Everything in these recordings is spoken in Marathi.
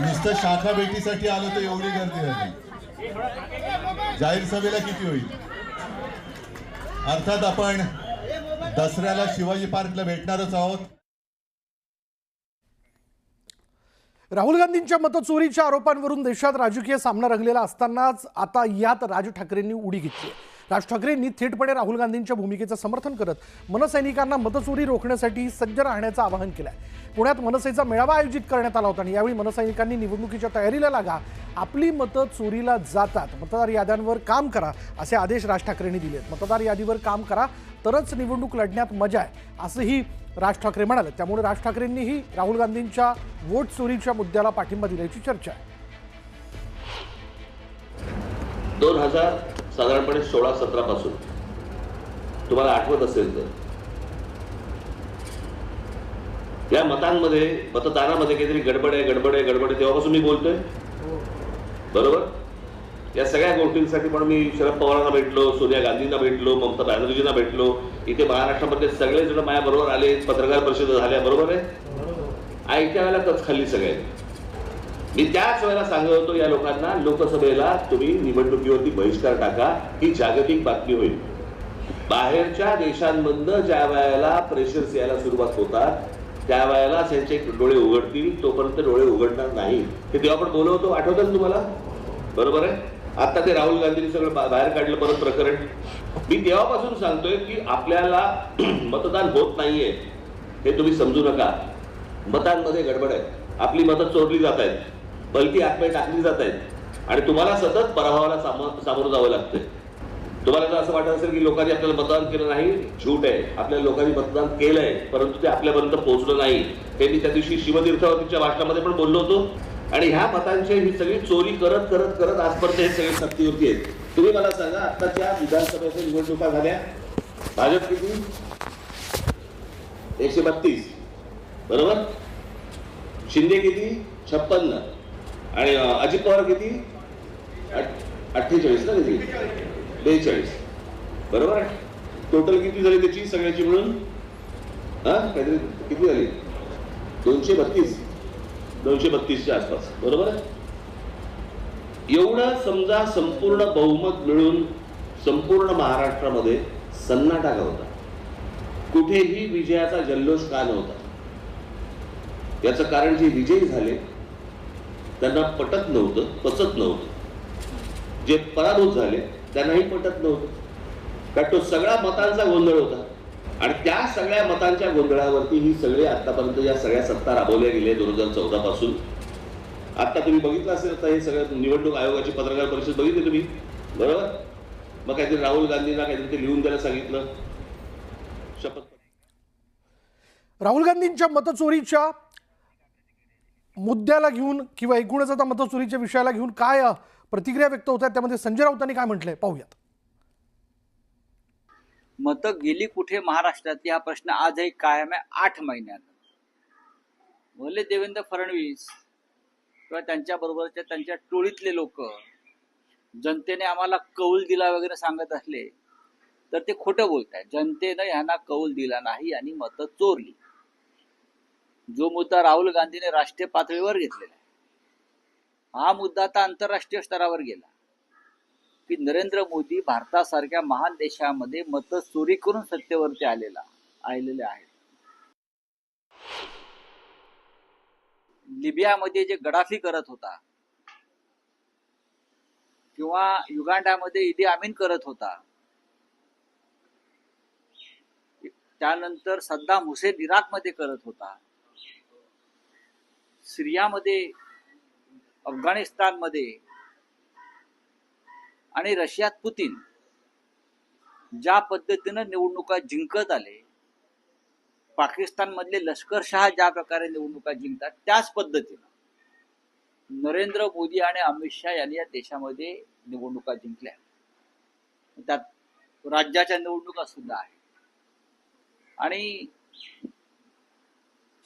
नुसतं शाखा भेटीसाठी आलो तर एवढी गर्दी झाली जाहीर सभेला किती होईल? अर्थात आपण दसऱ्याला शिवाजी पार्कला भेटणारच आहोत. राहुल गांधींच्या मतचोरीच्या आरोपांवरून देशात राजकीय सामना रंगलेला असतानाच आता यात राज ठाकरेंनी उडी घेतली राज ठाकरेंनी थेटपणे राहुल गांधींच्या भूमिकेचं समर्थन करत मनसैनिकांना मतचोरी रोखण्यासाठी सज्ज राहण्याचं आवाहन केलं आहे पुण्यात मनसेचा मेळावा आयोजित करण्यात आला होता आणि यावेळी मनसैनिकांनी निवडणुकीच्या तयारीला लागा. आपली मतं चोरीला जातात. मतदार याद्यांवर काम करा असे आदेश राज ठाकरेंनी दिलेत. मतदार यादीवर काम करा तरच निवडणूक लढण्यात मजा आहे असंही राज ठाकरे म्हणाले. त्यामुळे राज ठाकरेंनीही राहुल गांधींच्या वोट चोरीच्या मुद्द्याला पाठिंबा दिल्याची चर्चा आहे. दोन हजार साधारणपणे सोळा सतरा पासून. तुम्हाला आठवत असेल तर. या मतांमध्ये मतदानामध्ये काहीतरी गडबड आहे गडबड आहे गडबड आहे तेव्हापासून मी बोलतोय. बरोबर? या सगळ्या गोष्टींसाठी पण मी शरद पवारांना भेटलो सोनिया गांधींना भेटलो ममता बॅनर्जींना भेटलो. इथे महाराष्ट्रामध्ये सगळे जण माझ्या बरोबर आले पत्रकार परिषद झाल्या बरोबर आहे? वेळेला कच खाल्ली सगळ्यांनी. मी त्याच वेळेला सांगत होतो या लोकांना लोकसभेला तुम्ही निवडणुकीवरती बहिष्कार टाका ही जागतिक बातमी होईल. बाहेरच्या देशांमधनं ज्या वेळेला प्रेशर्स यायला सुरुवात होतात त्या वेळेला त्यांचे डोळे उघडतील तोपर्यंत डोळे उघडणार नाही. हे तेव्हा आपण बोलवतो होतो आठवतं तुम्हाला? बरोबर आहे? आता ते राहुल गांधींनी सगळं बाहेर काढलं परत प्रकरण. मी तेव्हापासून सांगतोय की आपल्याला मतदान होत नाहीये. हे तुम्ही समजू नका. मतांमध्ये गडबड आहे. आपली मतं चोरली जात आहेत. बलकी आत्मे टाकली जात आहेत. आणि तुम्हाला सतत पराभवाला सामोरं जावं लागतंय. तुम्हाला जर असं वाटत असेल की लोकांनी आपल्याला मतदान केलं नाही झूट आहे. आपल्या लोकांनी मतदान केलंय परंतु ते आपल्यापर्यंत पोहोचलं नाही. हे मी त्या दिवशी शिवतीर्थावरतीच्या भाषणामध्ये पण बोललो होतो. आणि ह्या मतांची ही सगळी चोरी करत करत करत आजपर्यंत हे सगळे सत्तेवरती आहेत. तुम्ही मला सांगा आताच्या विधानसभेच्या निवडणुका झाल्या. भाजप किती? एकशे बत्तीस. बरोबर? शिंदे किती? छप्पन्न. आणि अजित पवार किती? अठ्ठेचाळीस ना किती बेचाळीस. बरोबर आहे. टोटल किती झाली त्याची सगळ्याची मिळून हा काहीतरी किती झाली? दोनशे बत्तीस. दोनशे बत्तीसच्या आसपास. बरोबर आहे? एवढं समजा संपूर्ण बहुमत मिळून संपूर्ण महाराष्ट्रामध्ये सन्नाटा का होता. कुठेही विजयाचा जल्लोष का नव्हता? याचं कारण जे विजयी झाले त्यांना पटत नव्हतं पचत नव्हतं. जे पराभूत झाले त्यांनाही पटत नव्हतं. कारण तो सगळा मतांचा गोंधळ होता. आणि त्या सगळ्या मतांच्या गोंधळावरती ही सगळी आतापर्यंत या सगळ्या सत्ता राबवल्या गेल्या दोन हजार चौदा पासून. आता तुम्ही बघितलं असेल आता हे सगळं निवडणूक आयोगाची पत्रकार परिषद बघितली तुम्ही? बरोबर? मग काहीतरी राहुल गांधींना काहीतरी ते लिहून द्यायला सांगितलं. शपथ राहुल गांधींच्या मतचोरीच्या मुद्द्याला घेऊन किंवा एकूणच आता मतचोरीच्या विषयाला घेऊन काय प्रतिक्रिया व्यक्त होत आहेत त्यामध्ये संजय राऊतांनी काय म्हटलंय? पाहूयात. मतं गेली कुठे महाराष्ट्रातली हा प्रश्न आजही कायम आहे आठ महिन्यात. भले देवेंद्र फडणवीस किंवा त्यांच्या बरोबरच्या त्यांच्या टोळीतले लोक जनतेने आम्हाला कौल दिला वगैरे सांगत असले तर ते खोटं बोलत आहेत जनतेनं यांना कौल दिला नाही आणि मतं चोरली. जो मुद्दा राहुल गांधीने राष्ट्रीय पातळीवर घेतलेला आहे हा मुद्दा आता आंतरराष्ट्रीय स्तरावर गेला. की नरेंद्र मोदी भारतासारख्या महान देशामध्ये मत चोरी करून सत्तेवरती आलेला आलेले आहेत. लिबियामध्ये जे गडाफी करत होता किंवा युगांडामध्ये इदी आमीन करत होता त्यानंतर सद्दाम हुसेन इराकमध्ये करत होता सिरियामध्ये अफगाणिस्तानमध्ये आणि रशियात पुतीन ज्या पद्धतीनं निवडणुका जिंकत आले पाकिस्तान मधले लष्करशहा ज्या प्रकारे निवडणुका जिंकतात त्याच पद्धतीनं नरेंद्र मोदी आणि अमित शहा यांनी या देशामध्ये निवडणुका जिंकल्या. त्यात राज्याच्या निवडणुका सुद्धा आहेत. आणि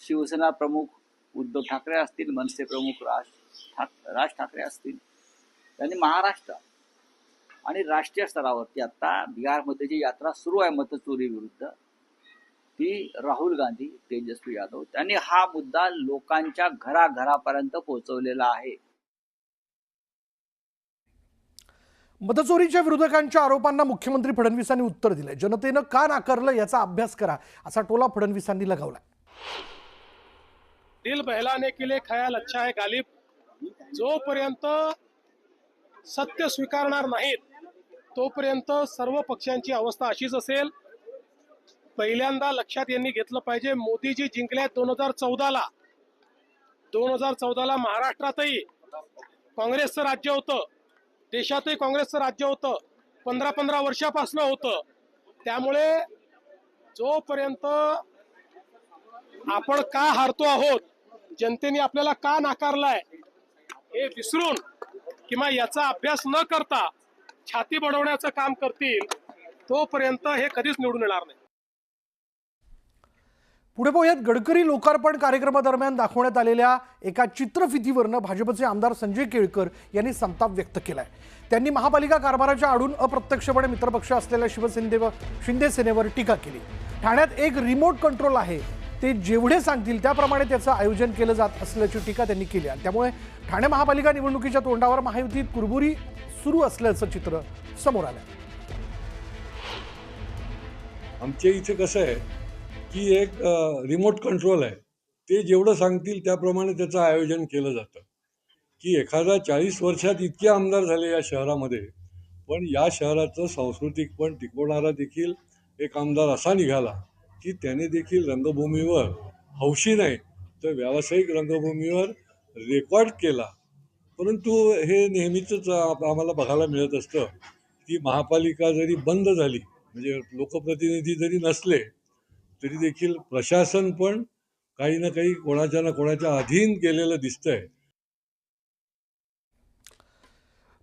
शिवसेना प्रमुख उद्धव ठाकरे असतील मनसे प्रमुख राज ठाक राज ठाकरे असतील त्यांनी महाराष्ट्र आणि राष्ट्रीय स्तरावरती आता बिहारमध्ये जी यात्रा सुरू आहे मतचोरीविरुद्ध ती राहुल गांधी तेजस्वी यादव त्यांनी हा मुद्दा लोकांच्या घराघरापर्यंत पोहोचवलेला आहे. मतचोरीच्या विरोधकांच्या आरोपांना मुख्यमंत्री फडणवीसांनी उत्तर दिलंय. जनतेनं का नाकारलं याचा अभ्यास करा असा टोला फडणवीसांनी लगावला दिल बहलाने के लिए ख्याल अच्छा है गालिब। जोपर्यंत सत्य स्वीकारणार नाहीत तोपर्यंत सर्व पक्षांची अवस्था अशीच असेल. पहिल्यांदा लक्षात यांनी घेतलं पाहिजे मोदीजी जिंकल्या दोन हजार चौदाला. दोन हजार चौदाला महाराष्ट्रातही काँग्रेसचं राज्य होतं. देशातही काँग्रेसचं राज्य होतं. पंधरा पंधरा वर्षापासून होतं. त्यामुळे जोपर्यंत आपण का हारतो आहोत जनतेने आपल्याला का नाकारलाय हे विसरून किंवा याचा अभ्यास न करता छाती बडवण्याचं काम करतील तोपर्यंत हे कधीच निवडून येणार नाही. पुढे पाहूयात. गडकरी लोकार्पण कार्यक्रमादरम्यान दाखवण्यात आलेल्या एका चित्रफितीवरनं भाजपचे आमदार संजय केळकर यांनी संताप व्यक्त केलाय. त्यांनी महापालिका कारभाराच्या आडून अप्रत्यक्षपणे मित्रपक्ष असलेल्या शिवसेनेवर शिंदे सेनेवर टीका केली. ठाण्यात एक रिमोट कंट्रोल आहे. ते जेवढे सांगतील त्याप्रमाणे त्याचं आयोजन केलं जात असल्याची टीका त्यांनी केली आणि त्यामुळे ठाणे महापालिका निवडणुकीच्या तोंडावर महायुतीत कुरबुरी सुरू असल्याचं चित्र समोर आलं आमच्या इथे कसं आहे की एक रिमोट कंट्रोल आहे. ते जेवढं सांगतील त्याप्रमाणे त्याचं आयोजन केलं जातं. की एखादा चाळीस वर्षात इतके आमदार झाले या शहरामध्ये पण या शहराचं सांस्कृतिक पण टिकवणारा देखील एक आमदार असा निघाला की त्याने देखील रंगभूमीवर हौशी नाही तर व्यावसायिक रंगभूमीवर रेकॉर्ड केला. परंतु हे नेहमीच आम्हाला बघायला मिळत असतं की महापालिका जरी बंद झाली म्हणजे लोकप्रतिनिधी जरी नसले तरी देखील प्रशासन पण काही ना काही कोणाच्या ना कोणाच्या अधीन केलेलं दिसतंय.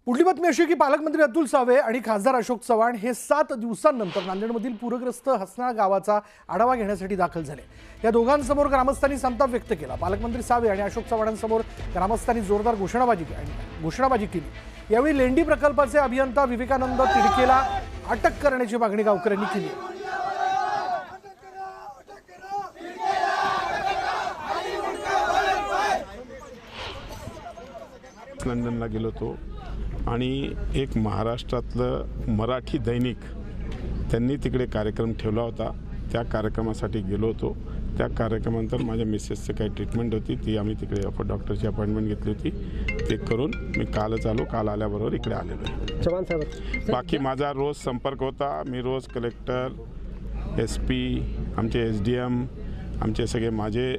पुढली बातमी अशी की पालकमंत्री अतुल सावे आणि खासदार अशोक चव्हाण हे सात दिवसांनंतर नांदेडमधील पूरग्रस्त हसना गावाचा आढावा घेण्यासाठी दाखल झाले. या दोघांसमोर ग्रामस्थांनी संताप व्यक्त केला. पालकमंत्री सावे आणि अशोक चव्हाणांसमोर ग्रामस्थांनी जोरदार घोषणाबाजी केली घोषणाबाजी केली. यावेळी लेंडी प्रकल्पाचे अभियंता विवेकानंद तिडकेला अटक करण्याची मागणी गावकऱ्यांनी केली. लंडनला गेलो होतो. आणि एक महाराष्ट्रातलं मराठी दैनिक त्यांनी तिकडे कार्यक्रम ठेवला होता. त्या कार्यक्रमासाठी गेलो होतो. त्या कार्यक्रमानंतर माझ्या मिसेसची काही ट्रीटमेंट होती. ती आम्ही तिकडे डॉक्टरची अपॉइंटमेंट घेतली होती. ते करून मी कालच आलो. काल आल्याबरोबर इकडे आलेलो आहे. चव्हाण साहेब. बाकी माझा रोज संपर्क होता. मी रोज कलेक्टर एस पी आमचे एस डी एम आमचे सगळे माझे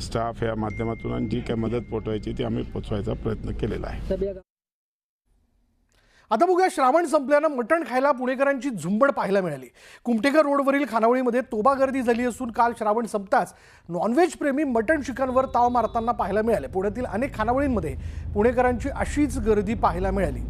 स्टाफ या माध्यमातून आणि जी काय मदत पोचवायची ती आम्ही पोचवायचा प्रयत्न केलेला आहे. आता बघूया श्रावण संपल्यानं मटण खायला पुणेकरांची झुंबड पाहायला मिळाली. कुमटेकर रोडवरील खानावळीमध्ये तोबा गर्दी झाली असून काल श्रावण संपताच नॉनव्हेज प्रेमी मटण चिकनवर ताव मारताना पाहायला मिळाले. पुण्यातील अनेक खानावळींमध्ये पुणेकरांची अशीच गर्दी पाहायला मिळाली.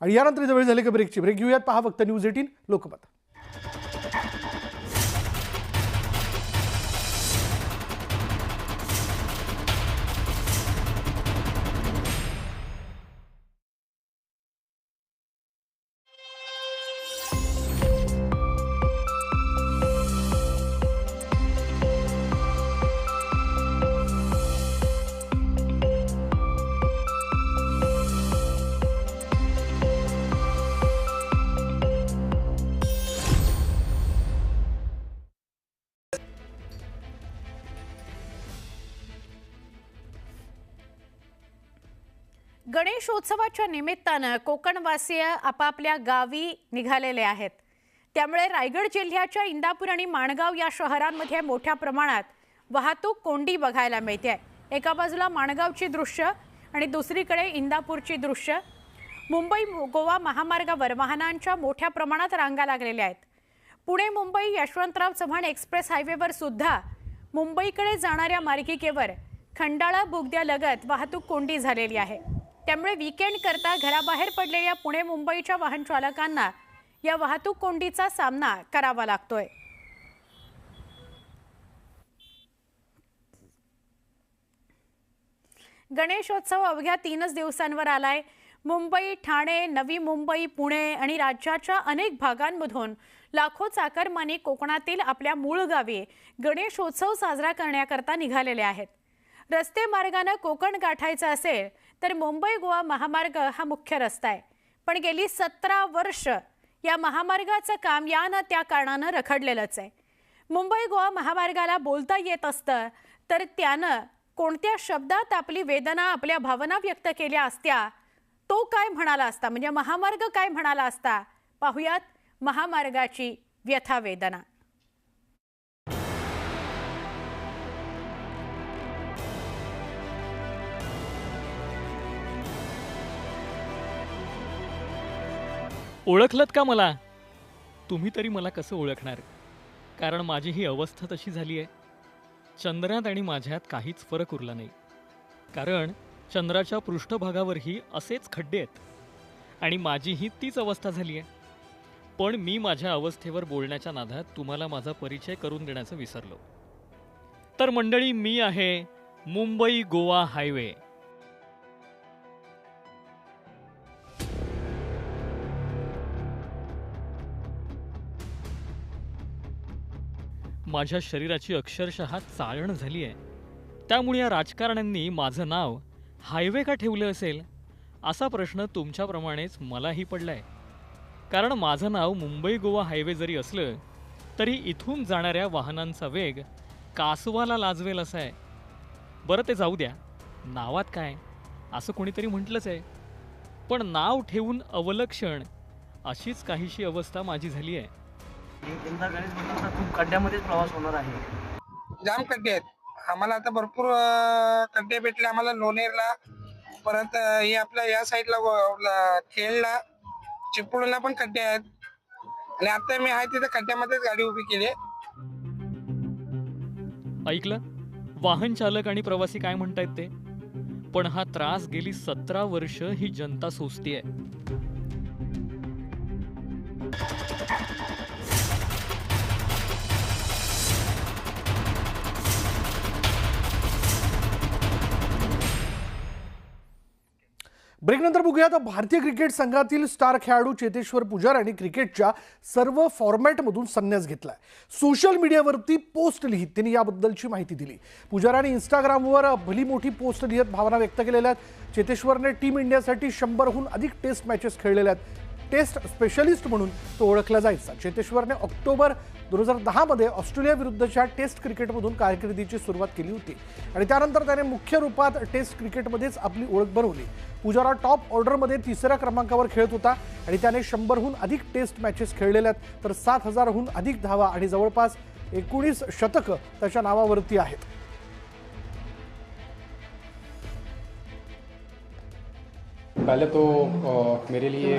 आणि यानंतर जवळ झाले का ब्रेकची ब्रेक घेऊयात. पहा फक्त न्यूज एटीन लोकमत. गणेशोत्सवाच्या निमित्तानं कोकणवासीय आपापल्या गावी निघालेले आहेत. त्यामुळे रायगड जिल्ह्याच्या इंदापूर आणि माणगाव या शहरांमध्ये मोठ्या प्रमाणात वाहतूक कोंडी बघायला मिळते. एका बाजूला माणगावची दृश्य आणि दुसरीकडे इंदापूरची दृश्य. मुंबई गोवा महामार्गावर वाहनांच्या मोठ्या प्रमाणात रांगा लागलेल्या आहेत. पुणे मुंबई यशवंतराव चव्हाण एक्सप्रेस हायवेवर सुद्धा मुंबईकडे जाणाऱ्या मार्गिकेवर खंडाळा बोगद्यालगत वाहतूक कोंडी झालेली आहे. त्यामुळे वीकेंड करता घराबाहेर पडलेल्या पुणे मुंबईच्या वाहन चालकांना या वाहतूक कोंडीचा सामना करावा लागतोय. गणेशोत्सव अवघ्या तीनच दिवसांवर आलाय. मुंबई ठाणे नवी मुंबई पुणे आणि राज्याच्या अनेक भागांमधून लाखो चाकरमानी कोकणातील आपल्या मूळ गावी गणेशोत्सव साजरा करण्याकरता निघालेले आहेत. रस्ते मार्गानं कोकण गाठायचं असेल तर मुंबई गोवा महामार्ग हा मुख्य रस्ता आहे. पण गेली सतरा वर्ष या महामार्गाचं काम या ना त्या कारणानं रखडलेलंच आहे. मुंबई गोवा महामार्गाला बोलता येत असतं तर त्यानं कोणत्या शब्दात आपली वेदना आपल्या भावना व्यक्त केल्या असत्या तो काय म्हणाला असता म्हणजे महामार्ग काय म्हणाला असता पाहुयात महामार्गाची व्यथा वेदना. ओळखलत का मला? तुम्ही तरी मला कसं ओळखणार? कारण माझी ही अवस्था तशी झाली आहे. चंद्रात आणि माझ्यात काहीच फरक उरला नाही. कारण चंद्राच्या पृष्ठभागावरही असेच खड्डे आहेत. आणि माझीही तीच अवस्था झाली आहे. पण मी माझ्या अवस्थेवर बोलण्याच्या नादात तुम्हाला माझा परिचय करून देण्याचं विसरलो. तर मंडळी मी आहे मुंबई गोवा हायवे. माझ्या शरीराची अक्षरशः चाळण झाली आहे. त्यामुळे या राजकारण्यांनी माझं नाव हायवे का ठेवलं असेल? असा प्रश्न तुमच्याप्रमाणेच मलाही पडलाय. कारण माझं नाव मुंबई गोवा हायवे जरी असलं तरी इथून जाणाऱ्या वाहनांचा वेग कासवाला लाजवेल असा आहे. बरं ते जाऊ द्या. नावात काय? असं कोणीतरी म्हटलंच आहे. पण नाव ठेवून अवलक्षण अशीच काहीशी अवस्था माझी झाली आहे. यंदा गणेश मंडळाचा खूप खड्ड्यामध्येच प्रवास होणार आहे. जाम खड्डे आहेत. आम्हाला आता भरपूर खड्डे भेटले आम्हाला लोणेरला परत हे आपल्या या साईडला खेळला चिपळूणला पण खड्डे आहेत. आणि आता मी आहे तिथे खड्ड्यामध्येच गाडी उभी केली आहे. ऐकलं? वाहन चालक आणि प्रवासी काय म्हणतायत ते? पण हा त्रास गेली सतरा वर्ष ही जनता सोसतीये. ब्रेकनंतर बघूयात. भारतीय क्रिकेट संघातील स्टार खेळाडू चेतेश्वर पुजार यांनी क्रिकेटच्या सर्व फॉर्मॅटमधून संन्यास घेतलाय. सोशल मीडियावरती पोस्ट लिहित. त्यांनी याबद्दलची माहिती दिली. पुजाराने इंस्टाग्रामवर भली मोठी पोस्ट लिहित भावना व्यक्त केलेल्या आहेत. चेतेश्वरने टीम इंडियासाठी शंभरहून अधिक टेस्ट मॅचेस खेळलेल्या आहेत. टेस्ट स्पेशलिस्ट म्हणून तो ओळखला जायचा. चेतेश्वरने ऑक्टोबर दोन हजार दहामध्ये ऑस्ट्रेलिया विरुद्धच्या टेस्ट क्रिकेटमधून कारकिर्दीची सुरुवात केली होती. आणि त्यानंतर त्याने मुख्य रूपात टेस्ट क्रिकेटमध्येच आपली ओळख बनवली पुजारा टॉप ऑर्डरमध्ये तिसऱ्या क्रमांकावर खेळत होता आणि त्याने शंभरहून अधिक टेस्ट मॅचेस खेळलेल्या आहेत. तर सात हजारहून अधिक धावा आणि जवळपास एकोणीस शतकं त्याच्या नावावरती आहेत. पहले तो अ, मेरे लिए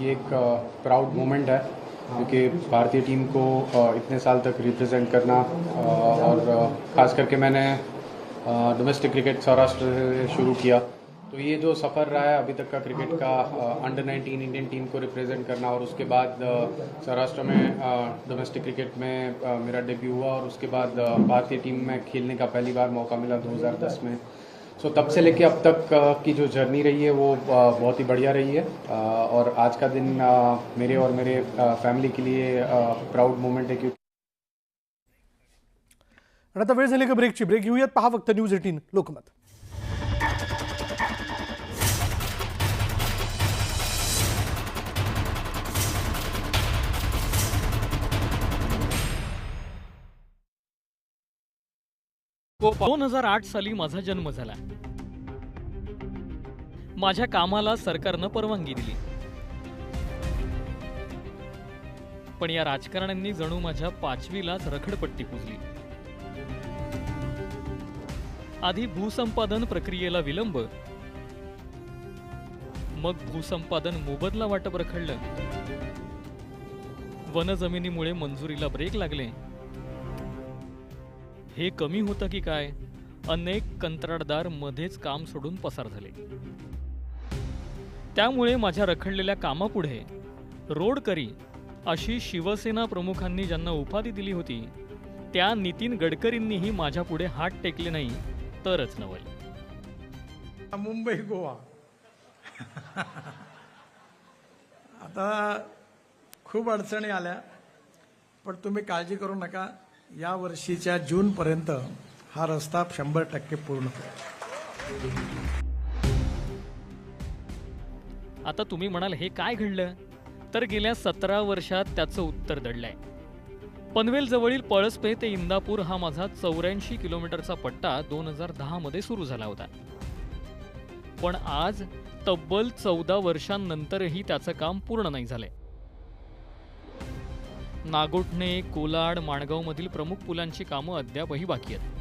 ये एक प्राउड मोमेंट है क्योंकि भारतीय टीम को अ, इतने साल तक रिप्रेजेंट करना अ, और ख़ास करके मैंने डोमेस्टिक क्रिकेट सौराष्ट्र से शुरू किया। तो ये जो सफ़र रहा है अभी तक का क्रिकेट का अंडर 19 इंडियन टीम को रिप्रेजेंट करना और उसके बाद सौराष्ट्र में डोमेस्टिक क्रिकेट में मेरा डेब्यू हुआ और उसके बाद भारतीय टीम में खेलने का पहली बार मौका मिला 2010 में। सो तब से लेके अब तक की जो जर्नी रही है, वो बहुत ही बढ़िया रही है। और आज का दिन मेरे और मेरे फैमिली के लिए प्राउड मोमेंट है क्योंकि आता वेळ झाली का ब्रेकची ब्रेक घेऊयात पहा फक्त न्यूज़ एटीन लोकमत। दोन हजार आठ साली माझा जन्म झाला. माझ्या कामाला सरकारनं परवानगी दिली. पण या राजकारण्यांनी जणू माझ्या पाचवीलाच रखडपट्टी पुजली. आधी भूसंपादन प्रक्रियेला विलंब मग भूसंपादन मोबदला वाटप रखडलं. वन जमिनीमुळे मंजुरीला ब्रेक लागले. हे कमी होतं की काय? अनेक कंत्राटदार मध्येच काम सोडून पसार झाले. त्यामुळे माझ्या रखडलेल्या कामापुढे रोडकरी अशी शिवसेना प्रमुखांनी ज्यांना उपाधी दिली होती त्या नितीन गडकरींनीही माझ्यापुढे हात टेकले नाही तरच नवल. मुंबई गोवा. आता खूप अडचणी आल्या पण तुम्ही काळजी करू नका. या वर्षीच्या जूनपर्यंत हा रस्ता शंभर टक्के पूर्ण होईल. आता तुम्ही म्हणाल हे काय घडलं? तर गेल्या सतरा वर्षात त्याचं उत्तर दडलंय. पनवेल जवळील पळसपे ते इंदापूर हा माझा चौऱ्याऐंशी किलोमीटरचा पट्टा दोन हजार दहा मध्ये सुरू झाला होता. पण आज तब्बल चौदा वर्षांनंतरही त्याचं काम पूर्ण नाही झालंय. नागोठणे कोलाड माणगावमधील प्रमुख पुलांची कामं अद्यापही बाकी आहेत.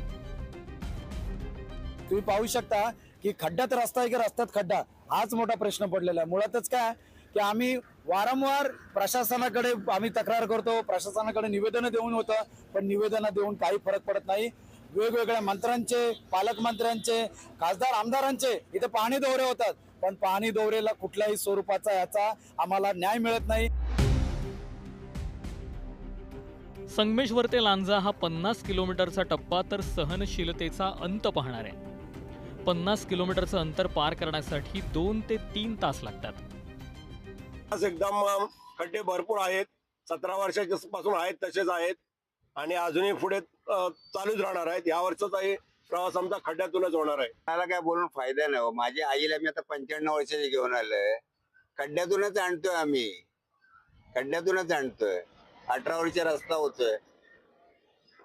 तुम्ही पाहू शकता की खड्ड्यात रस्ता आहे की रस्त्यात खड्डा? हाच मोठा प्रश्न पडलेला आहे. मुळातच काय? की आम्ही वारंवार प्रशासनाकडे आम्ही तक्रार करतो प्रशासनाकडे निवेदनं देऊन होतं पण निवेदनं देऊन काही फरक पडत नाही. वेगवेगळ्या मंत्र्यांचे पालकमंत्र्यांचे खासदार आमदारांचे इथे पाहणी दौरे होतात. पण पाहणी दौरेला कुठल्याही स्वरूपाचा याचा आम्हाला न्याय मिळत नाही. संगमेश्वर ते लांजा हा पन्नास किलोमीटरचा टप्पा तर सहनशीलतेचा अंत पाहणार आहे. पन्नास किलोमीटरचं अंतर पार करण्यासाठी दोन ते तीन तास लागतात. आज एकदम खड्डे भरपूर आहेत. सतरा वर्षाच्या पासून आहेत तसेच आहेत. आणि अजूनही पुढे चालूच राहणार आहेत. या वर्षाचाही प्रवास आमचा खड्ड्यातूनच होणार आहे. मला काय बोलून फायदा नाही हो. माझी आईला मी आता पंच्याण्णव वर्षाची घेऊन आलोय. खड्ड्यातूनच आणतोय आम्ही. खड्ड्यातूनच आणतोय. अठरा वर्ष रस्ता होतोय.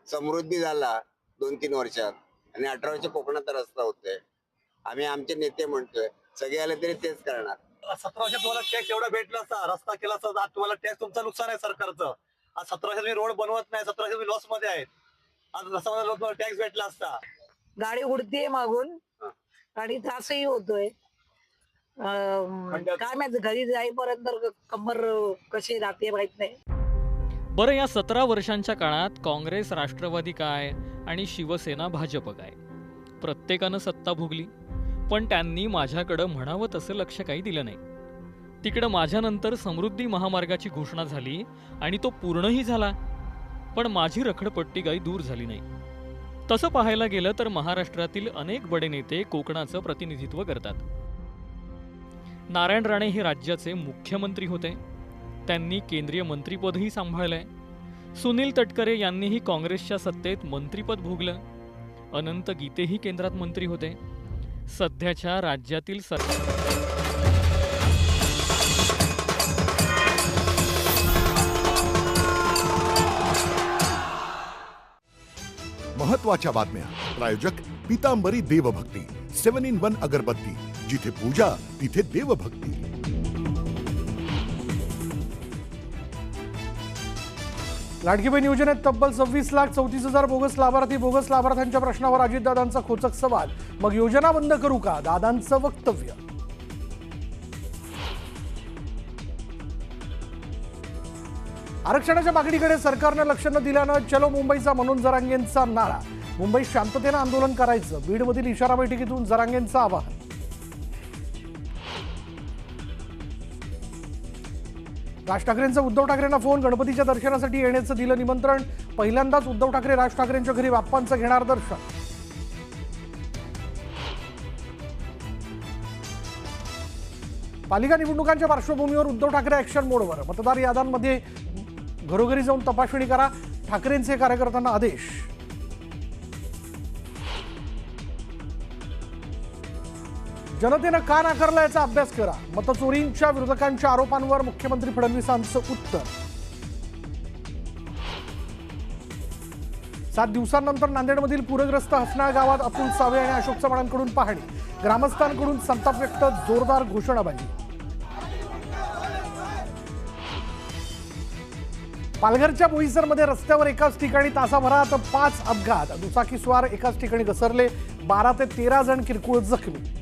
समृद्धी झाला दोन तीन वर्षात. आणि अठरा वर्ष कोकणाचा रस्ता होतोय. आम्ही आमचे नेते म्हणतोय सगळे आले तरी तेच करणार. सतरा वर्षात तुम्हाला टॅक्स एवढा भेटला असता रस्ता केला असता आज तुम्हाला टॅक्स तुमचं नुकसान आहे सरकारचं. आज सतरा वर्षात तुम्ही रोड बनवत नाही सतरा वर्षात तुम्ही लॉसमध्ये आहेत आज रस्ता तुम्हाला टॅक्स भेटला असता. गाडी उडतीये मागून. आणि त्रासही होतोय. काय माहिती घरी जाईपर्यंत कंबर कशी राहते माहीत नाही. बरं या सतरा वर्षांच्या काळात काँग्रेस राष्ट्रवादी काय आणि शिवसेना भाजप काय? प्रत्येकानं सत्ता भोगली पण त्यांनी माझ्याकडं म्हणावं तसं लक्ष काही दिलं नाही. तिकडं माझ्यानंतर समृद्धी महामार्गाची घोषणा झाली आणि तो पूर्णही झाला पण माझी रखडपट्टी काही दूर झाली नाही. तसं पाहायला गेलं तर महाराष्ट्रातील अनेक बडे नेते कोकणाचं प्रतिनिधित्व करतात. नारायण राणे हे राज्याचे मुख्यमंत्री होते. त्यांनी केंद्रीय मंत्रीपदही सांभाळलंय. सुनील तटकरे यांनीही काँग्रेसच्या सत्तेत मंत्रीपद भोगलं. अनंत गीतेही केंद्रात मंत्री होते. सध्याच्या राज्यातील सर महत्त्वाच्या बातम्या. प्रायोजक पितांबरी देवभक्ती. सेवन इन वन अगरबत्ती. जिथे पूजा तिथे देवभक्ती. लाडकी बहीण योजनेत तब्बल सव्वीस लाख चौतीस हजार बोगस लाभार्थी बोगस लाभार्थ्यांच्या प्रश्नावर अजितदादांचा खोचक सवाल. मग योजना बंद करू का? दादांचं वक्तव्य. आरक्षणाच्या मागणीकडे सरकारनं लक्ष न दिल्यानं चलो मुंबईचा मनोज जरांगेंचा नारा. मुंबईत शांततेनं आंदोलन करायचं बीडमधील इशारा बैठकीतून जरांगेंचं आवाहन. राज ठाकरेंचं उद्धव ठाकरेंना फोन. गणपतीच्या दर्शनासाठी येण्याचं दिलं निमंत्रण. पहिल्यांदाच उद्धव ठाकरे राज ठाकरेंच्या घरी बाप्पांचं घेणार दर्शन. पालिका निवडणुकांच्या पार्श्वभूमीवर उद्धव ठाकरे ऍक्शन मोडवर मतदार याद्यांमध्ये घरोघरी जाऊन तपासणी करा. ठाकरेंचे कार्यकर्त्यांना आदेश. जनतेनं का नाकारला याचा अभ्यास करा? मतचोरींच्या विरोधकांच्या आरोपांवर मुख्यमंत्री फडणवीसांचं उत्तर. सात दिवसांनंतर नांदेडमधील पूरग्रस्त हसना गावात अतुल सावे आणि अशोक चव्हाणांकडून पाहणी. ग्रामस्थांकडून संताप व्यक्त जोरदार घोषणाबाजी. पालघरच्या बोईसरमध्ये रस्त्यावर एकाच ठिकाणी तासाभरात पाच अपघात. दुचाकीस्वार एकाच ठिकाणी घसरले. बारा ते तेरा जण किरकोळ जखमी.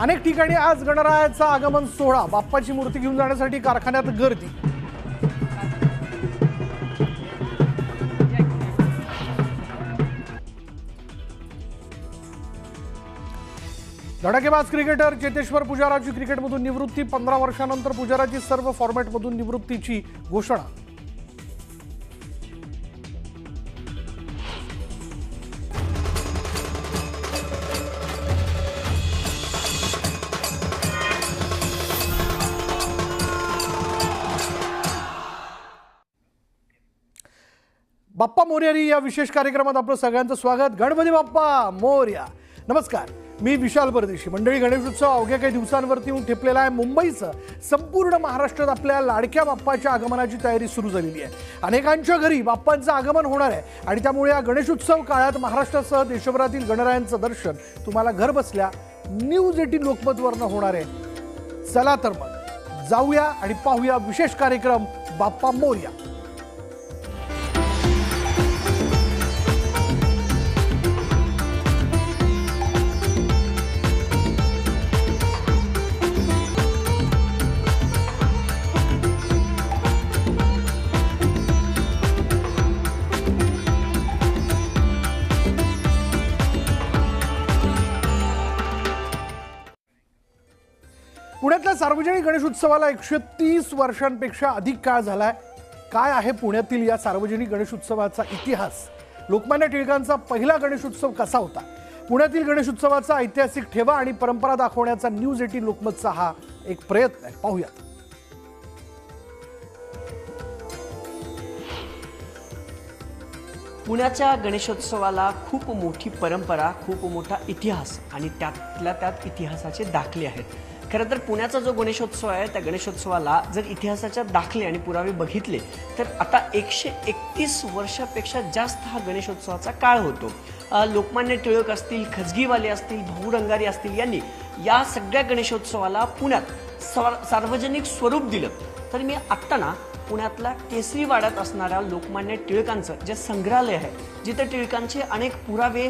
अनेक ठिकाणी आज गणरायाचा आगमन सोहळा बाप्पाची मूर्ती घेऊन जाण्यासाठी कारखान्यात गर्दी. धडाकेबाज क्रिकेटर चेतेश्वर पुजाराची क्रिकेटमधून निवृत्ती पंधरा वर्षानंतर पुजाराची सर्व फॉर्मॅटमधून निवृत्तीची घोषणा. बाप्पा मोर्यारी या विशेष कार्यक्रमात आपलं सगळ्यांचं स्वागत. गणपती बाप्पा मोर्या. नमस्कार. मी विशाल परदेशी. मंडळी गणेशोत्सव अवघ्या काही दिवसांवरती येऊन ठेपलेला आहे. मुंबईचं संपूर्ण महाराष्ट्रात आपल्या लाडक्या बाप्पाच्या आगमनाची तयारी सुरू झालेली आहे. अनेकांच्या घरी बाप्पांचं आगमन होणार आहे. आणि त्यामुळे या गणेशोत्सव काळात महाराष्ट्रासह देशभरातील गणरायांचं दर्शन तुम्हाला घर बसल्या न्यूज एटीन लोकमतवरनं होणार आहे. चला तर मग जाऊया आणि पाहूया विशेष कार्यक्रम बाप्पा मोर्या. सार्वजनिक गणेशोत्सवाला एकशे तीस वर्षांपेक्षा अधिक काळ झालाय. काय आहे पुण्यातील या सार्वजनिक गणेशोत्सवाचा इतिहास? लोकमान्य टिळकांचा पहिला गणेशोत्सव कसा होता? पुण्यातील गणेशोत्सवाचा ऐतिहासिक ठेवा आणि परंपरा दाखवण्याचा न्यूज एटीन लोकमतचा हा एक प्रयत्न आहे. पाहूयात. पुण्याच्या गणेशोत्सवाला खूप मोठी परंपरा खूप मोठा इतिहास आणि त्यातल्या त्यात इतिहासाचे दाखले आहेत. खरं तर पुण्याचा जो गणेशोत्सव आहे त्या गणेशोत्सवाला जर इतिहासाच्या दाखले आणि पुरावे बघितले तर आता एकशे एकतीस वर्षापेक्षा जास्त हा गणेशोत्सवाचा काळ होतो. लोकमान्य टिळक असतील खजगीवाले असतील भाऊ रंगारी असतील यांनी या सगळ्या गणेशोत्सवाला पुण्यात सार- सार्वजनिक स्वरूप दिलं. तर मी आत्ता ना पुण्यातल्या केसरी वाड्यात असणाऱ्या लोकमान्य टिळकांचं जे संग्रहालय आहे जिथे टिळकांचे अनेक पुरावे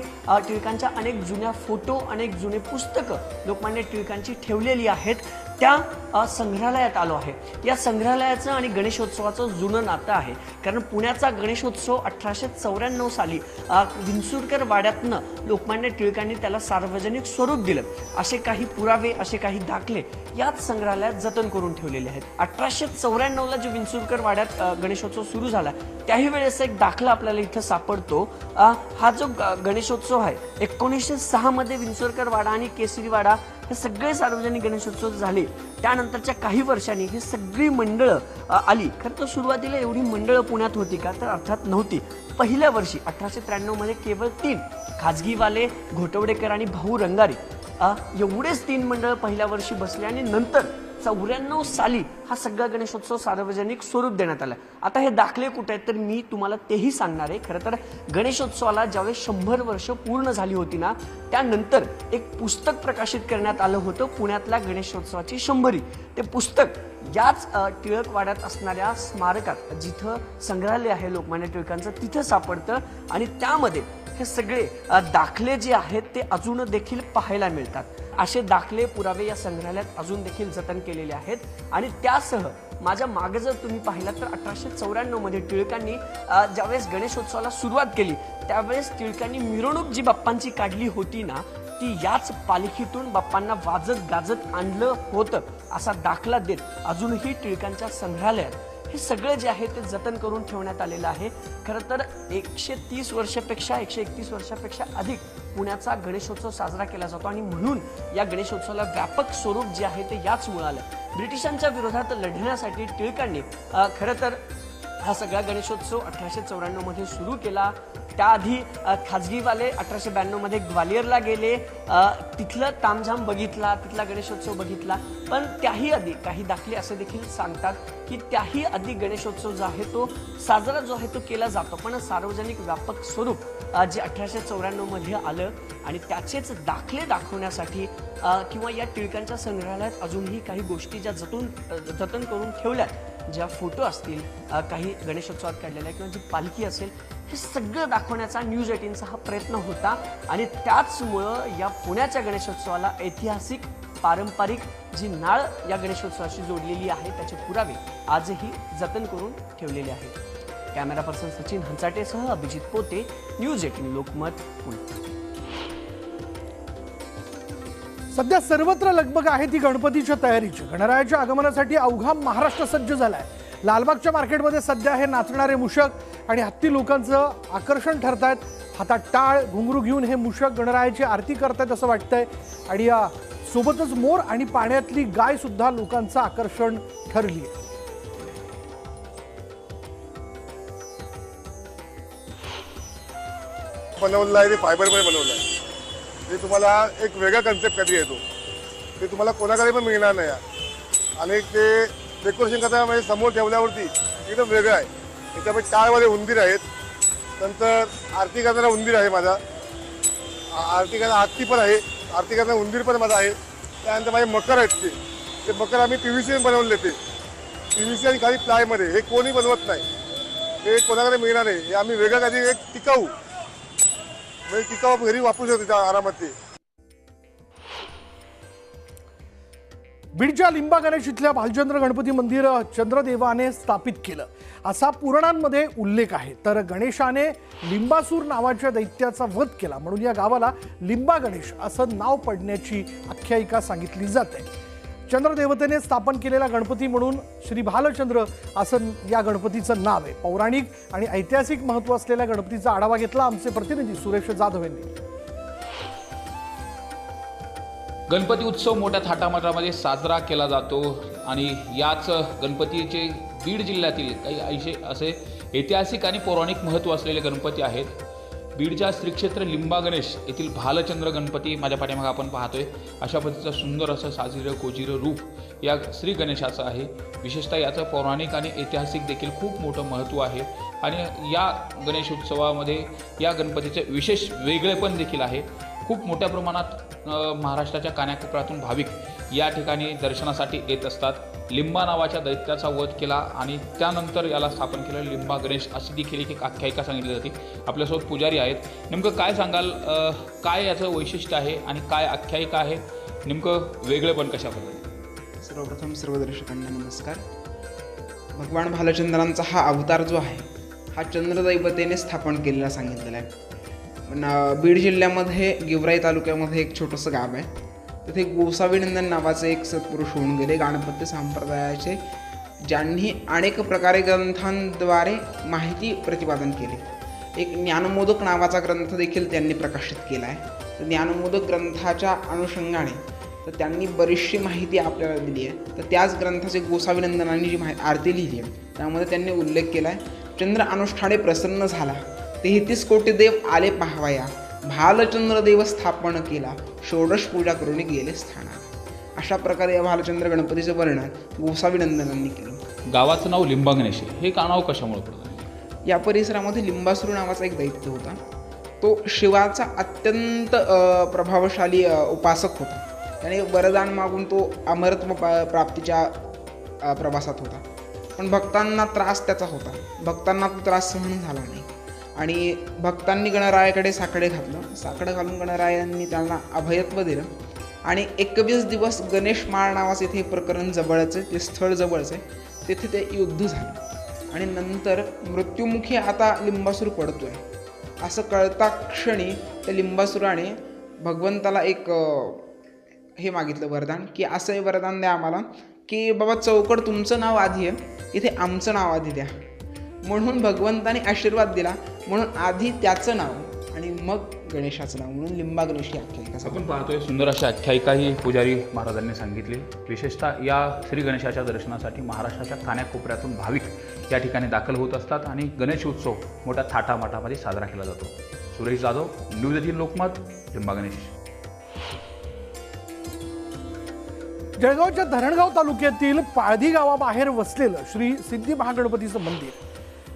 टिळकांच्या अनेक जुन्या फोटो अनेक जुने पुस्तकं लोकमान्य टिळकांची ठेवलेली आहेत त्या संग्रहालयात आलो आहे. या संग्रहालयाचं आणि गणेशोत्सवाचं जुनं नातं आहे. कारण पुण्याचा गणेशोत्सव अठराशे चौऱ्याण्णव साली विंचुरकर वाड्यातनं लोकमान्य टिळकांनी त्याला सार्वजनिक स्वरूप दिलं. असे काही पुरावे असे काही दाखले याच संग्रहालयात जतन करून ठेवलेले आहेत. अठराशे चौऱ्याण्णवला जे विंचुरकर वाड्यात गणेशोत्सव सुरू झाला त्याही वेळेस एक दाखला आपल्याला इथं सापडतो. हा जो ग- गणेशोत्सव आहे एकोणीसशे सहामध्ये विंचोरकर विंचुरकर वाडा आणि केसरी वाडा हे सगळे सार्वजनिक गणेशोत्सव झाले. त्यानंतरच्या काही वर्षांनी ही सगळी मंडळं आली. खरं तर सुरुवातीला एवढी मंडळं पुण्यात होती का तर अर्थात नव्हती. पहिल्या वर्षी अठराशे त्र्याण्णवमध्ये केवळ तीन खाजगीवाले घोटवडेकर आणि भाऊ रंगारी. एवढेच तीन मंडळ पहिल्या वर्षी बसले आणि नंतर चौऱ्याण्णव साली हा सगळा गणेशोत्सव सार्वजनिक स्वरूप देण्यात आला आता हे दाखले कुठे आहेत तर मी तुम्हाला तेही सांगणार आहे. खरं तर गणेशोत्सवाला ज्यावेळेस शंभर वर्ष पूर्ण झाली होती ना त्यानंतर एक पुस्तक प्रकाशित करण्यात आलं होतं पुण्यातल्या गणेशोत्सवाची शंभरी. ते पुस्तक याच टिळकवाड्यात असणाऱ्या स्मारकात जिथं संग्रहालय आहे लोकमान्य टिळकांचं तिथं सापडतं आणि त्यामध्ये हे सगळे दाखले जे आहेत ते अजून देखील पाहायला मिळतात. असे दाखले पुरावे या संग्रहालयात अजून देखील जतन केलेले आहेत. आणि त्यासह माझ्या मागे जर तुम्ही पाहिलात तर अठराशे चौऱ्याण्णवमध्ये टिळकांनी ज्यावेळेस गणेशोत्सवाला सुरुवात केली त्यावेळेस टिळकांनी मिरवणूक जी बाप्पांची काढली होती ना ती याच पालखीतून बाप्पांना वाजत गाजत आणलं होतं असा दाखला देत अजूनही टिळकांच्या संग्रहालयात हे सगळं जे आहे ते जतन करून ठेवण्यात आलेलं आहे. खरं तर एकशे तीस वर्षापेक्षा एकशे एकतीस वर्षापेक्षा अधिक पुण्याचा गणेशोत्सव साजरा केला जातो आणि म्हणून या गणेशोत्सवाला व्यापक स्वरूप जे आहे ते याच मुळालं. ब्रिटिशांच्या विरोधात लढण्यासाठी टिळकांनी खरं तर हा सगळा गणेशोत्सव अठराशे चौऱ्याण्णवमध्ये सुरू केला. त्याआधी खाजगीवाले अठराशे ब्याण्णवमध्ये ग्वालियरला गेले. तिथलं तामझाम बघितला तिथला गणेशोत्सव बघितला. पण त्याही आधी काही दाखले असे देखील सांगतात की त्याही आधी गणेशोत्सव जो आहे तो साजरा जो आहे तो केला जातो. पण सार्वजनिक व्यापक स्वरूप जे अठराशे चौऱ्याण्णवमध्ये आलं आणि त्याचेच दाखले दाखवण्यासाठी किंवा या टिळकांच्या संग्रहालयात अजूनही काही गोष्टी ज्या जतून जतन करून ठेवल्यात ज्या फोटो असतील काही गणेशोत्सवात काढलेल्या किंवा जी पालखी असेल हे सगळं दाखवण्याचा न्यूज एटीनचा हा प्रयत्न होता आणि त्याचमुळं या पुण्याच्या गणेशोत्सवाला ऐतिहासिक पारंपरिक जी नाळ या गणेशोत्सवाशी जोडलेली आहे त्याचे पुरावे आजही जतन करून ठेवलेले आहेत. कॅमेरा पर्सन सचिन हंचाटेसह अभिजित पोते न्यूज एटीन लोकमत पुणे. सध्या सर्वत्र लगबग आहे ती गणपतीच्या तयारीची. गणरायाच्या आगमनासाठी अवघा महाराष्ट्र सज्ज झालाय. लालबागच्या मार्केटमध्ये सध्या हे नाचणारे मुषक आणि हत्ती लोकांचं आकर्षण ठरतायत. हातात टाळ घुंगरू घेऊन हे मुषक गणरायाची आरती करतायत असं वाटतंय. आणि या सोबतच मोर आणि पाण्यातली गाय सुद्धा लोकांचं आकर्षण ठरली आहे बनवलेलं आहे ते फायबरमध्ये बनवलं आहे. ते तुम्हाला एक वेगळा कन्सेप्ट कधी येतो. ते तुम्हाला कोणाकडे पण मिळणार नाही आणि ते डेकोरेशन करताना म्हणजे समोर ठेवल्यावरती एकदम वेगळं आहे. त्याच्यामध्ये टाळमध्ये उंदीर आहेत. नंतर आरती करणारा उंदीर आहे माझा. आ- आरती करणारा हत्ती पण आहे. आरती करणारा उंदीर पण माझा आहे. त्यानंतर माझे मकर आहेत ते. ते मकर आम्ही पी व्ही सी बनवले ते. पी व्ही सी आणि खाली प्लायमध्ये. हे कोणी बनवत नाही. हे कोणाकडे मिळणार नाही. हे आम्ही वेगळं काहीतरी एक टिकाऊ. म्हणजे टिकाऊ घरी वापरू शकतो त्या आरामात ते. बीडच्या लिंबा गणेश इथल्या भालचंद्र गणपती मंदिर चंद्रदेवाने स्थापित केलं. असा पुराणांमध्ये उल्लेख आहे. तर गणेशाने लिंबासूर नावाच्या दैत्याचा वध केला. म्हणून या गावाला लिंबा गणेश असं नाव पडण्याची आख्यायिका सांगितली जाते. चंद्रदेवतेने स्थापन केलेला गणपती म्हणून श्री भालचंद्र असं या गणपतीचं नाव आहे. पौराणिक आणि ऐतिहासिक महत्त्व असलेल्या गणपतीचा आढावा घेतला आमचे प्रतिनिधी सुरेश जाधव यांनी. गणपती उत्सव मोठ्या थाटामाटामध्ये साजरा केला जातो आणि याच गणपतीचे बीड जिल्ह्यातील काही ऐसे असे ऐतिहासिक आणि पौराणिक महत्त्व असलेले गणपती आहेत. बीडच्या श्रीक्षेत्र लिंबा गणेश येथील भालचंद्र गणपती माझ्या पाठीमागे आपण पाहतोय. अशा पद्धतीचं सुंदर असं साजिरं कोजिरं रूप या श्री गणेशाचं आहे. विशेषतः याचं पौराणिक आणि ऐतिहासिक देखील खूप मोठं महत्त्व आहे. आणि या गणेश उत्सवामध्ये या गणपतीचे विशेष वेगळेपण देखील आहे. खूप मोठ्या प्रमाणात महाराष्ट्राच्या कानाकोपऱ्यातून भाविक या ठिकाणी दर्शनासाठी येत असतात. लिंबा नावाच्या दैत्याचा वध केला आणि त्यानंतर याला स्थापन केलं लिंबा गणेश. अशी देखील एक आख्यायिका सांगितली जाते. आपल्यासोबत पुजारी आहेत. नेमकं काय सांगाल? काय याचं वैशिष्ट्य आहे आणि काय आख्यायिका आहे? नेमकं वेगळं पण कशाबद्दल? सर्वप्रथम सर्व दर्शकांना नमस्कार. भगवान भालचंद्रांचा हा अवतार जो आहे हा चंद्रदैवतेने स्थापन केलेला सांगितलेला आहे. बीड जिल्ह्यामध्ये गेवराई तालुक्यामध्ये एक छोटंसं गाव आहे. तिथे गोसावीनंदन नावाचे एक सत्पुरुष होऊन गेले. गाणपत्य संप्रदायाचे ज्यांनी अनेक प्रकारे ग्रंथांद्वारे माहिती प्रतिपादन केली. एक ज्ञानमोदक नावाचा ग्रंथ देखील त्यांनी प्रकाशित केला आहे. तर ज्ञानमोदक ग्रंथाच्या अनुषंगाने तर त्यांनी बरीचशी माहिती आपल्याला दिली आहे. तर त्याच ग्रंथाचे गोसावीनंदनांनी जी माहिती आरती लिहिली आहे. त्यामध्ये त्यांनी उल्लेख केला आहे. चंद्र अनुष्ठाने प्रसन्न झाला. तेहतीस कोटी देव आले पाहावया. भालचंद्र देव स्थापन केला. षोडश पूजा करून गेले स्थानाला अशा प्रकारे या भालचंद्र गणपतीचं वर्णन गोसावीनंदनांनी केलं. गावाचं नाव लिंबा गणेश आहे हे का नाव कशामुळे पडलं? या परिसरामध्ये लिंबासूर नावाचा एक दैत्य होता. तो शिवाचा अत्यंत प्रभावशाली उपासक होता. त्याने वरदान मागून तो अमरत्व पा- प्राप्तीच्या प्रवासात होता. पण भक्तांना त्रास त्याचा होता. भक्तांना तो त्रास सहन झाला नाही. आणि भक्तांनी गणरायाकडे साकडे घातलं. साकडं घालून गणरायांनी त्यांना अभयत्व दिलं. आणि एकवीस दिवस गणेश माळ नावाचं इथे प्रकरण जवळचं ते स्थळ जवळचं आहे. तेथे ते युद्ध झालं. आणि नंतर मृत्युमुखी आता लिंबासूर पडतो आहे असं कळता क्षणी त्या लिंबासुराने भगवंताला एक हे मागितलं वरदान की असं हे वरदान द्या आम्हाला की बाबा चौकड तुमचं नाव आधी आहे. इथे आमचं नाव आधी द्या. म्हणून भगवंताने आशीर्वाद दिला. म्हणून आधी त्याचं नाव आणि मग गणेशाचं नाव म्हणून लिंबा गणेश ही आख्यायिका आपण पाहतोय सुंदर अशी आख्यायिका ही पुजारी महाराजांनी सांगितली. विशेषतः या श्री गणेशाच्या दर्शनासाठी महाराष्ट्राच्या कान्याकोपऱ्यातून भाविक या ठिकाणी दाखल होत असतात आणि गणेश उत्सव मोठ्या थाटामाटामध्ये साजरा केला जातो. सुरेश जाधव न्यूज एटीन लोकमत लिंबा गणेश जळगावच्या धरणगाव तालुक्यातील पाळधी गावाबाहेर वसलेलं श्री सिद्धी महागणपतीचं मंदिर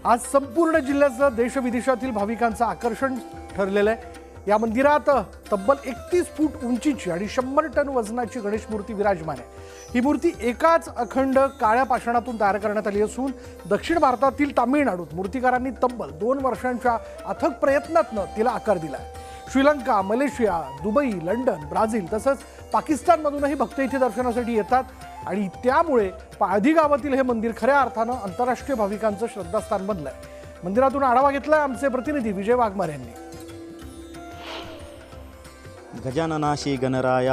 आज संपूर्ण जिल्ह्याचं देशविदेशातील भाविकांचं आकर्षण ठरलेलं आहे. या मंदिरात तब्बल एकतीस फूट उंचीची आणि शंभर टन वजनाची गणेश मूर्ती विराजमान आहे. ही मूर्ती एकाच अखंड काळ्या पाषाणातून तयार करण्यात आली असून दक्षिण भारतातील तामिळनाडूत मूर्तिकारांनी तब्बल दोन वर्षांच्या अथक प्रयत्नातनं तिला आकार दिला आहे. Sri Lanka Malaysia Dubai London Brazil तसंच पाकिस्तानमधूनही भक्त इथे दर्शनासाठी येतात. आणि त्यामुळे पाळधी गावातील हे मंदिर खऱ्या अर्थानं आंतरराष्ट्रीय भाविकांचं श्रद्धास्थान बनलंय. मंदिरातून आढावा घेतला आमचे प्रतिनिधी विजय वाघमार यांनी. गजाननाशी गणराया